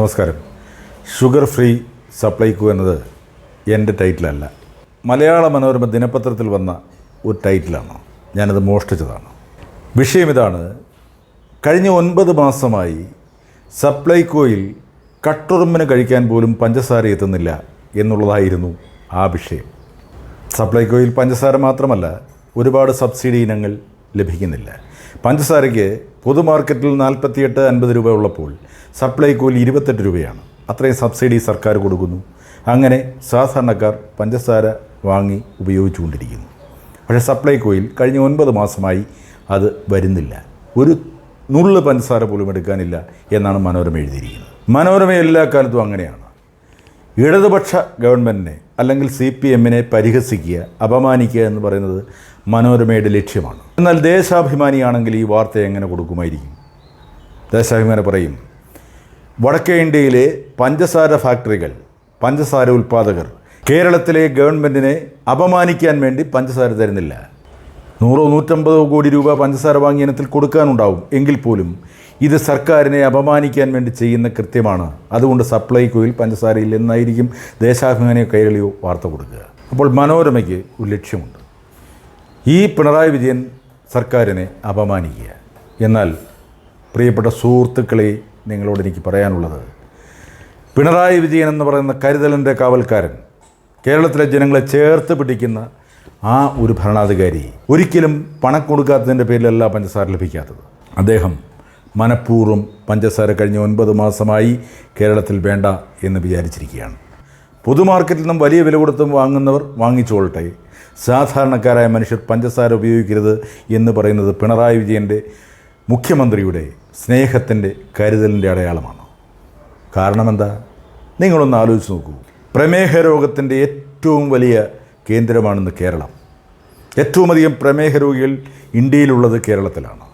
നമസ്കാരം. Sugar free Supplyco എന്നത് എന്റെ ടൈറ്റിലല്ല മലയാള മനോരമ ദിനപത്രത്തിൽ വന്ന ഒരു ടൈറ്റിലാണ് ഞാനത് മോഷ്ടിച്ചതാണ്. വിഷയം ഇതാണ്. കഴിഞ്ഞ ഒൻപത് മാസമായി സപ്ലൈകോയിൽ കട്ടുറുമ്പിന് കഴിക്കാൻ പോലും പഞ്ചസാര എത്തുന്നില്ല എന്നുള്ളതായിരുന്നു ആ വിഷയം. സപ്ലൈകോയിൽ പഞ്ചസാര മാത്രമല്ല ഒരുപാട് സബ്സിഡി ഇനങ്ങൾ ലഭിക്കുന്നില്ല. പഞ്ചസാരയ്ക്ക് പൊതുമാർക്കറ്റിൽ നാൽപ്പത്തിയെട്ട് അൻപത് രൂപ ഉള്ളപ്പോൾ സപ്ലൈകോയിൽ ഇരുപത്തെട്ട് രൂപയാണ്. അത്രയും സബ്സിഡി സർക്കാർ കൊടുക്കുന്നു. അങ്ങനെ സാധാരണക്കാർ പഞ്ചസാര വാങ്ങി ഉപയോഗിച്ചുകൊണ്ടിരിക്കുന്നു. പക്ഷേ സപ്ലൈകോയിൽ കഴിഞ്ഞ ഒൻപത് മാസമായി അത് വരുന്നില്ല. ഒരു നുള്ള് പഞ്ചസാര പോലും എടുക്കാനില്ല എന്നാണ് മനോരമ എഴുതിയിരിക്കുന്നത്. മനോരമ എല്ലാ കാലത്തും അങ്ങനെയാണ്. ഇടതുപക്ഷ ഗവൺമെന്റിനെ അല്ലെങ്കിൽ സി പി എമ്മിനെ പരിഹസിക്കുക അപമാനിക്കുക എന്ന് പറയുന്നത് മനോരമയുടെ ലക്ഷ്യമാണ്. എന്നാൽ ദേശാഭിമാനിയാണെങ്കിൽ ഈ വാർത്ത എങ്ങനെ കൊടുക്കുമായിരിക്കും? ദേശാഭിമാനി പറയും വടക്കേ ഇന്ത്യയിലെ പഞ്ചസാര ഫാക്ടറികൾ പഞ്ചസാര ഉൽപ്പാദകർ കേരളത്തിലെ ഗവൺമെന്റിനെ അപമാനിക്കാൻ വേണ്ടി പഞ്ചസാര തരുന്നില്ല. നൂറോ നൂറ്റമ്പതോ കോടി രൂപ പഞ്ചസാര വാങ്ങിയ ഇനത്തിൽ കൊടുക്കാനുണ്ടാവും. എങ്കിൽ പോലും ഇത് സർക്കാരിനെ അപമാനിക്കാൻ വേണ്ടി ചെയ്യുന്ന കൃത്യമാണ്. അതുകൊണ്ട് സപ്ലൈകോയിൽ പഞ്ചസാരയിൽ എന്നായിരിക്കും ദേശാഭിമാനിയോ കൈരളിയോ വാർത്ത കൊടുക്കുക. അപ്പോൾ മനോരമയ്ക്ക് ഒരു ലക്ഷ്യമുണ്ട്. ഈ പിണറായി വിജയൻ സർക്കാരിനെ അപമാനിക്കുക. എന്നാൽ പ്രിയപ്പെട്ട സുഹൃത്തുക്കളെ നിങ്ങളോട് എനിക്ക് പറയാനുള്ളത് പിണറായി വിജയൻ എന്ന് പറയുന്ന കരുതലിന്റെ കാവൽക്കാരൻ കേരളത്തിലെ ജനങ്ങളെ ചേർത്ത് പിടിക്കുന്ന ആ ഒരു ഭരണാധികാരി ഒരിക്കലും പണം കൊടുക്കാത്തതിന്റെ പേരിലല്ല പഞ്ചസാര ലഭിക്കാത്തത്. അദ്ദേഹം മനഃപൂർവം പഞ്ചസാര കഴിഞ്ഞ ഒൻപത് മാസമായി കേരളത്തിൽ വേണ്ട എന്ന് വിചാരിച്ചിരിക്കുകയാണ്. പൊതുമാർക്കറ്റിൽ നിന്നും വലിയ വില കൊടുത്തും വാങ്ങുന്നവർ വാങ്ങിച്ചുകൊള്ളട്ടെ സാധാരണക്കാരായ മനുഷ്യർ പഞ്ചസാര ഉപയോഗിക്കരുത് എന്ന് പറയുന്നത് പിണറായി വിജയന്റെ മുഖ്യമന്ത്രിയുടെ സ്നേഹത്തിന്റെ കരുതലിന്റെ അടയാളമാണ്. കാരണമെന്താ? നിങ്ങളൊന്ന് ആലോചിച്ച് നോക്കൂ. പ്രമേഹ രോഗത്തിന്റെ ഏറ്റവും വലിയ കേന്ദ്രമാണെന്ന് കേരളം. ഏറ്റവും അധികം പ്രമേഹ രോഗികൾ ഇന്ത്യയിലുള്ളത് കേരളത്തിലാണ്.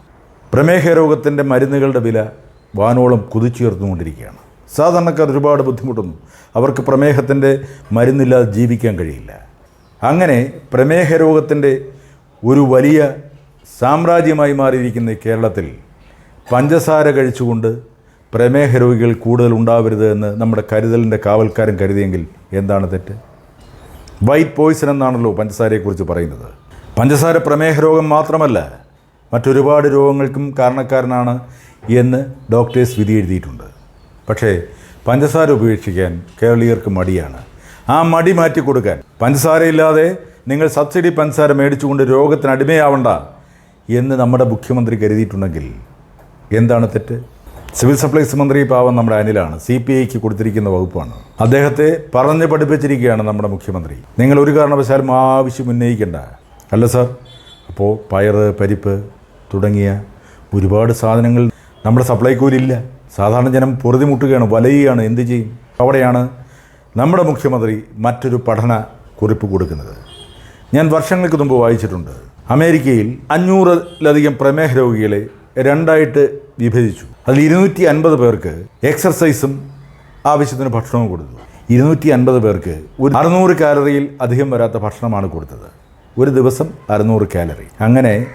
പ്രമേഹ രോഗത്തിന്റെ മരുന്നുകളുടെ വില വാനോളം കുതിച്ചുയർന്നുകൊണ്ടിരിക്കുകയാണ്. സാധാരണക്കാർ ഒരുപാട് ബുദ്ധിമുട്ടുന്നു. അവർക്ക് പ്രമേഹത്തിന്റെ മരുന്നില്ലാതെ ജീവിക്കാൻ കഴിയില്ല. അങ്ങനെ പ്രമേഹ രോഗത്തിന്റെ ഒരു വലിയ സാമ്രാജ്യമായി മാറിയിരിക്കുന്ന കേരളത്തിൽ പഞ്ചസാര കഴിച്ചുകൊണ്ട് പ്രമേഹ രോഗികൾ കൂടുതൽ ഉണ്ടാവരുത് എന്ന് നമ്മുടെ കരുതലിന്റെ കാവൽക്കാരൻ കരുതിയെങ്കിൽ എന്താണ് തെറ്റ്? വൈറ്റ് പോയ്സൺ എന്നാണല്ലോ പഞ്ചസാരയെക്കുറിച്ച് പറയുന്നത്. പഞ്ചസാര പ്രമേഹ രോഗം മാത്രമല്ല മറ്റൊരുപാട് രോഗങ്ങൾക്കും കാരണക്കാരനാണ് എന്ന് ഡോക്ടേഴ്സ് വിധി എഴുതിയിട്ടുണ്ട് പക്ഷേ പഞ്ചസാര ഉപേക്ഷിക്കാൻ കേരളീയർക്ക് മടിയാണ്. ആ മടി മാറ്റി കൊടുക്കാൻ പഞ്ചസാരയില്ലാതെ നിങ്ങൾ സബ്സിഡി പഞ്ചസാര മേടിച്ചുകൊണ്ട് രോഗത്തിന് അടിമയാവണ്ട എന്ന് നമ്മുടെ മുഖ്യമന്ത്രി കരുതിയിട്ടുണ്ടെങ്കിൽ എന്താണ് തെറ്റ്? സിവിൽ സപ്ലൈസ് മന്ത്രി പാവം നമ്മുടെ അനിലാണ്. സി പി ഐക്ക് കൊടുത്തിരിക്കുന്ന വകുപ്പാണ്. അദ്ദേഹത്തെ പറഞ്ഞ് പഠിപ്പിച്ചിരിക്കുകയാണ് നമ്മുടെ മുഖ്യമന്ത്രി. നിങ്ങൾ ഒരു കാരണവശാലും ആവശ്യം ഉന്നയിക്കേണ്ട. അല്ല സാർ അപ്പോൾ പയർ പരിപ്പ് തുടങ്ങിയ ഒരുപാട് സാധനങ്ങൾ നമ്മുടെ സപ്ലൈക്കോയിലില്ല സാധാരണ ജനം പൊറുതിമുട്ടുകയാണ് വലയുകയാണ് എന്ത് ചെയ്യും? അവിടെയാണ് നമ്മുടെ മുഖ്യമന്ത്രി മറ്റൊരു പഠന കുറിപ്പ് കൊടുക്കുന്നത്. ഞാൻ വർഷങ്ങൾക്ക് മുമ്പ് വായിച്ചിട്ടുണ്ട്. അമേരിക്കയിൽ അഞ്ഞൂറിലധികം പ്രമേഹ രോഗികളെ രണ്ടായിട്ട് വിഭജിച്ചു. അതിൽ ഇരുന്നൂറ്റി അൻപത് പേർക്ക് എക്സർസൈസും ആവശ്യത്തിന് ഭക്ഷണവും കൊടുത്തു. ഇരുന്നൂറ്റി അൻപത് പേർക്ക് ഒരു അറുന്നൂറ് കാലറിയിൽ അധികം വരാത്ത ഭക്ഷണമാണ് കൊടുത്തത്. ഒരു ദിവസം അറുന്നൂറ് കാലറി. അങ്ങനെ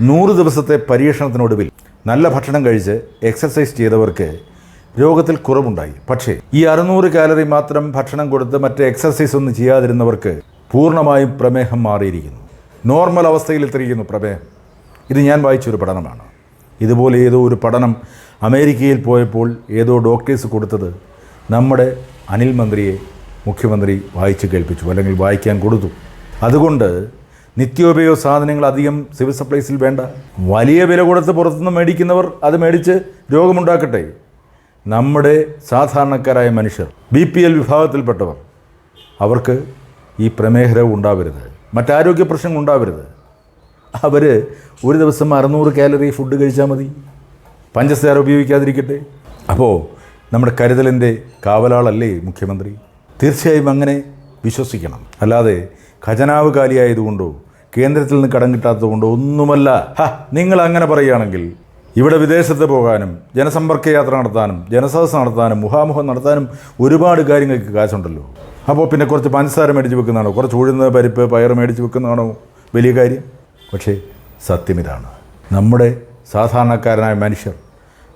നൂറ് ദിവസത്തെ പരീക്ഷണത്തിനൊടുവിൽ നല്ല ഭക്ഷണം കഴിച്ച് എക്സർസൈസ് ചെയ്തവർക്ക് രോഗത്തിൽ കുറവുണ്ടായി. പക്ഷേ ഈ അറുന്നൂറ് കാലറി മാത്രം ഭക്ഷണം കൊടുത്ത് മറ്റ് എക്സർസൈസ് ഒന്നും ചെയ്യാതിരുന്നവർക്ക് പൂർണമായും പ്രമേഹം മാറിയിരിക്കുന്നു. നോർമൽ അവസ്ഥയിൽ എത്തിയിരിക്കുന്നു പ്രമേഹം. ഇത് ഞാൻ വായിച്ചൊരു പഠനമാണ്. ഇതുപോലെ ഏതോ ഒരു പഠനം അമേരിക്കയിൽ പോയപ്പോൾ ഏതോ ഡോക്ടേഴ്സ് കൊടുത്തത് നമ്മുടെ അനിൽ മന്ത്രിയെ മുഖ്യമന്ത്രി വായിച്ച് കേൾപ്പിച്ചു അല്ലെങ്കിൽ വായിക്കാൻ കൊടുത്തു. അതുകൊണ്ട് നിത്യോപയോഗ സാധനങ്ങൾ അധികം സിവിൽ സപ്ലൈസിൽ വേണ്ട. വലിയ വില കൊടുത്ത് പുറത്തുനിന്ന് മേടിക്കുന്നവർ അത് മേടിച്ച് രോഗമുണ്ടാക്കട്ടെ. നമ്മുടെ സാധാരണക്കാരായ മനുഷ്യർ ബി പി എൽ വിഭാഗത്തിൽപ്പെട്ടവർ അവർക്ക് ഈ പ്രമേഹ രോഗം ഉണ്ടാവരുത്. മറ്റാരോഗ്യ പ്രശ്നങ്ങൾ ഉണ്ടാവരുത്. അവർ ഒരു ദിവസം അറുന്നൂറ് കാലറി ഫുഡ് കഴിച്ചാൽ മതി. പഞ്ചസാര ഉപയോഗിക്കാതിരിക്കട്ടെ. അപ്പോൾ നമ്മുടെ കരുതലിന്റെ കാവലാളല്ലേ മുഖ്യമന്ത്രി? തീർച്ചയായും അങ്ങനെ വിശ്വസിക്കണം. അല്ലാതെ ഖജനാവ് കാലിയായതുകൊണ്ടോ കേന്ദ്രത്തിൽ നിന്ന് കടം കിട്ടാത്തതുകൊണ്ട് ഒന്നുമല്ല. നിങ്ങൾ അങ്ങനെ പറയുകയാണെങ്കിൽ ഇവിടെ വിദേശത്ത് പോകാനും ജനസമ്പർക്ക യാത്ര നടത്താനും ജനസദസ് നടത്താനും മുഖാമുഖം നടത്താനും ഒരുപാട് കാര്യങ്ങൾക്ക് കാശുണ്ടല്ലോ. അപ്പോൾ പിന്നെ കുറച്ച് പഞ്ചസാര മേടിച്ച് വെക്കുന്നതാണോ? കുറച്ച് ഉഴുന്ന പരിപ്പ് പയർ മേടിച്ച് വെക്കുന്നതാണോ? വലിയ കാര്യം. പക്ഷേ സത്യം ഇതാണ്. നമ്മുടെ സാധാരണക്കാരനായ മനുഷ്യർ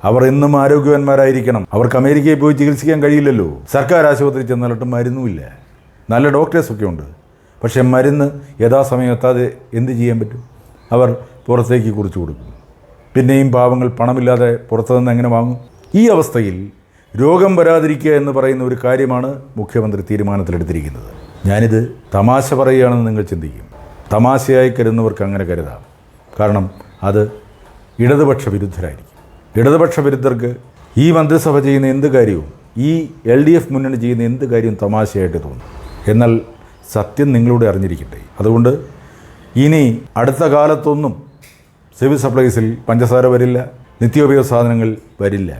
അവർ എന്നും ആരോഗ്യവാന്മാരായിരിക്കണം. അവർക്ക് അമേരിക്കയിൽ പോയി ചികിത്സിക്കാൻ കഴിയില്ലല്ലോ. സർക്കാർ ആശുപത്രി ചെന്നാലിട്ടും മരുന്നുമില്ല. നല്ല ഡോക്ടേഴ്സൊക്കെ ഉണ്ട്. പക്ഷേ മരുന്ന് യഥാസമയം എത്താതെ എന്ത് ചെയ്യാൻ പറ്റും? അവർ പുറത്തേക്ക് കുറിച്ച് കൊടുക്കും. പിന്നെയും പാവങ്ങൾ പണമില്ലാതെ പുറത്തു നിന്ന് എങ്ങനെ വാങ്ങും? ഈ അവസ്ഥയിൽ രോഗം വരാതിരിക്കുക എന്ന് പറയുന്ന ഒരു കാര്യമാണ് മുഖ്യമന്ത്രി തീരുമാനത്തിലെടുത്തിരിക്കുന്നത്. ഞാനിത് തമാശ പറയുകയാണെന്ന് നിങ്ങൾ ചിന്തിക്കും. തമാശയായി കരുതുന്നവർക്ക് അങ്ങനെ കരുതാം. കാരണം അത് ഇടതുപക്ഷ വിരുദ്ധരായിരിക്കും. ഇടതുപക്ഷ വിരുദ്ധർക്ക് ഈ മന്ത്രിസഭ ചെയ്യുന്ന എന്ത് കാര്യവും ഈ എൽ ഡി എഫ് മുന്നണി ചെയ്യുന്ന എന്ത് കാര്യവും തമാശയായിട്ട് തോന്നും. എന്നാൽ സത്യം നിങ്ങളുടെ അറിഞ്ഞിരിക്കട്ടെ. അതുകൊണ്ട് ഇനി അടുത്ത കാലത്തൊന്നും സിവിൽ സപ്ലൈസിൽ പഞ്ചസാര വരില്ല നിത്യോപയോഗ സാധനങ്ങൾ വരില്ല.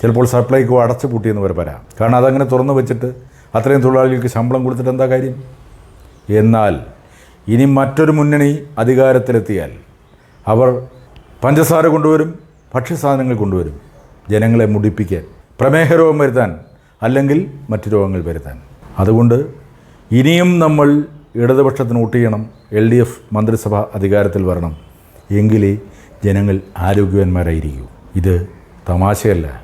ചിലപ്പോൾ സപ്ലൈക്കോ അടച്ചു പൂട്ടിയെന്ന് വരെ വരാം. കാരണം അതങ്ങനെ തുറന്നു വെച്ചിട്ട് അത്രയും തൊഴിലാളികൾക്ക് ശമ്പളം കൊടുത്തിട്ട് എന്താ കാര്യം? എന്നാൽ ഇനി മറ്റൊരു മുന്നണി അധികാരത്തിലെത്തിയാൽ അവർ പഞ്ചസാര കൊണ്ടുവരും ഭക്ഷ്യസാധനങ്ങൾ കൊണ്ടുവരും ജനങ്ങളെ മുടിപ്പിക്കാൻ പ്രമേഹ രോഗം വരുത്താൻ അല്ലെങ്കിൽ മറ്റു രോഗങ്ങൾ വരുത്താൻ. അതുകൊണ്ട് ഇനിയും നമ്മൾ ഇടതുപക്ഷത്തിന് വോട്ട് ചെയ്യണം എൽ ഡി എഫ് മന്ത്രിസഭ അധികാരത്തിൽ വരണം. എങ്കിലേ ജനങ്ങൾ ആരോഗ്യവാന്മാരായിരിക്കൂ. ഇത് തമാശയല്ല.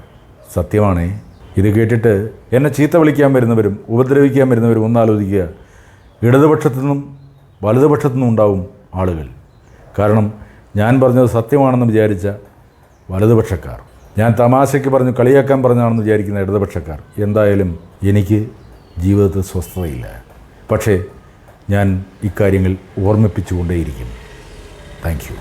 സത്യമാണേ. ഇത് കേട്ടിട്ട് എന്നെ ചീത്ത വിളിക്കാൻ വരുന്നവരും ഉപദ്രവിക്കാൻ വരുന്നവരും ഒന്നാലോചിക്കുക. ഇടതുപക്ഷത്തു നിന്നും വലതുപക്ഷത്തു നിന്നും ഉണ്ടാവും ആളുകൾ. കാരണം ഞാൻ പറഞ്ഞത് സത്യമാണെന്ന് വിചാരിച്ച വലതുപക്ഷക്കാർ. ഞാൻ തമാശയ്ക്ക് പറഞ്ഞു കളിയാക്കാൻ പറഞ്ഞാണെന്ന് വിചാരിക്കുന്ന ഇടതുപക്ഷക്കാർ. എന്തായാലും എനിക്ക് ജീവിതത്തിൽ സ്വസ്ഥതയില്ല. പക്ഷേ ഞാൻ ഇക്കാര്യങ്ങൾ ഓർമ്മിപ്പിച്ചുകൊണ്ടേയിരിക്കും താങ്ക് യു